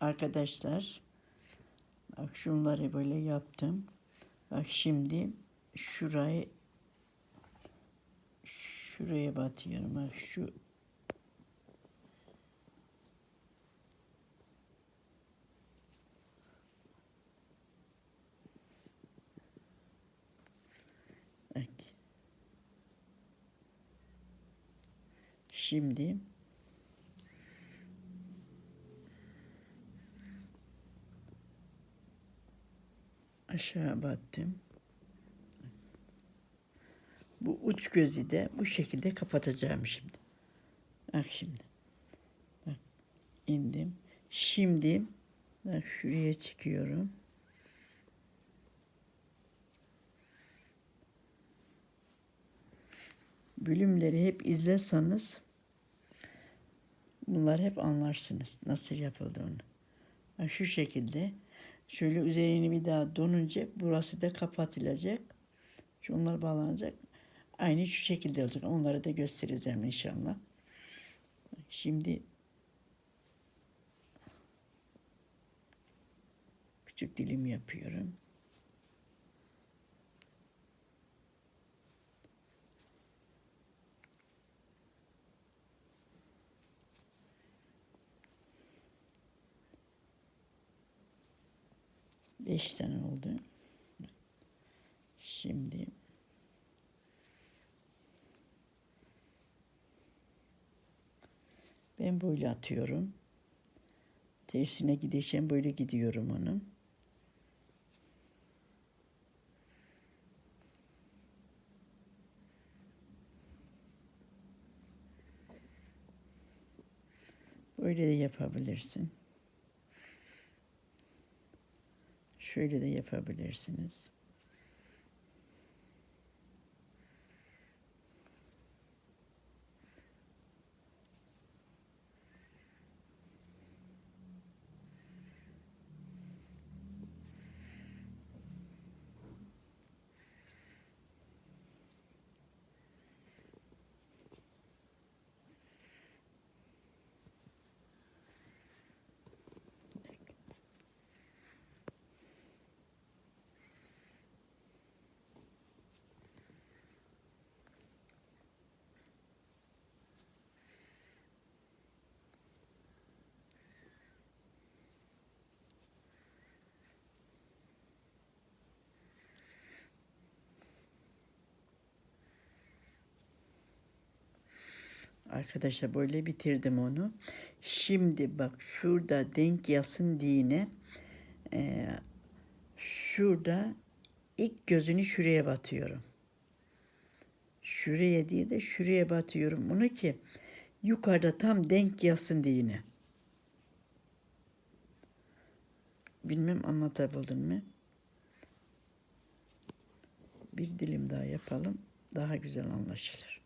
Arkadaşlar bak şunları böyle yaptım. Bak şimdi şurayı şuraya batıyorum. Bak şu. Şimdi aşağı battım. Bu uç gözü de bu şekilde kapatacağım şimdi. Bak şimdi. Bak indim. Şimdi bak şuraya çıkıyorum. Bölümleri hep izlerseniz bunlar hep anlarsınız nasıl yapıldığını. Bak şu şekilde şöyle üzerini bir daha donunca burası da kapatılacak. Şunlar bağlanacak. Aynı şu şekilde olacak. Onları da göstereceğim inşallah. Şimdi küçük dilim yapıyorum. Beş tane oldu. Şimdi ben böyle atıyorum. Tersine gideceğim böyle gidiyorum onun. Böyle de yapabilirsin. Şöyle de yapabilirsiniz. Arkadaşlar böyle bitirdim onu. Şimdi bak şurada denk yasın diyene e, şurada ilk gözünü şuraya batıyorum. Şuraya diye de şuraya batıyorum bunu ki yukarıda tam denk yasın diyene. Bilmem anlatabildim mi? Bir dilim daha yapalım. Daha güzel anlaşılır.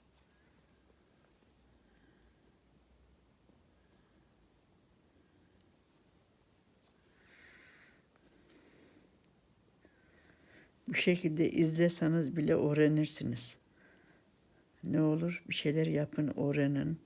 Bu şekilde izleseniz bile öğrenirsiniz. Ne olur bir şeyler yapın, öğrenin.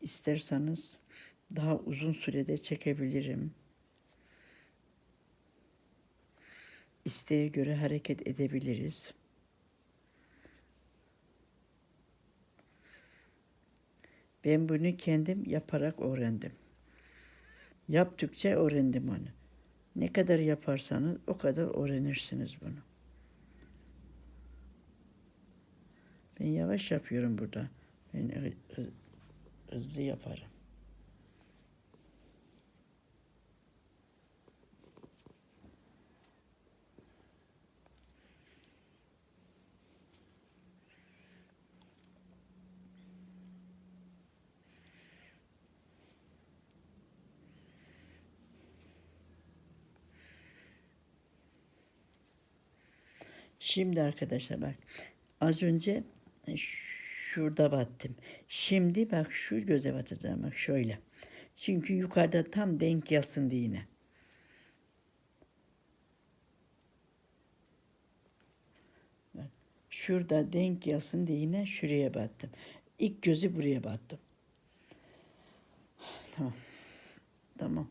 İsterseniz daha uzun sürede çekebilirim. İsteğe göre hareket edebiliriz. Ben bunu kendim yaparak öğrendim. Yaptıkça öğrendim onu. Ne kadar yaparsanız o kadar öğrenirsiniz bunu. Ben yavaş yapıyorum burada. Ben hızlı yaparım. Şimdi arkadaşlar bak az önce şurada battım. Şimdi bak şu göze batacağım bak şöyle. Çünkü yukarıda tam denk gelsin diye yine. Şurada denk gelsin diye yine şuraya battım. İlk gözü buraya battım. Tamam. Tamam.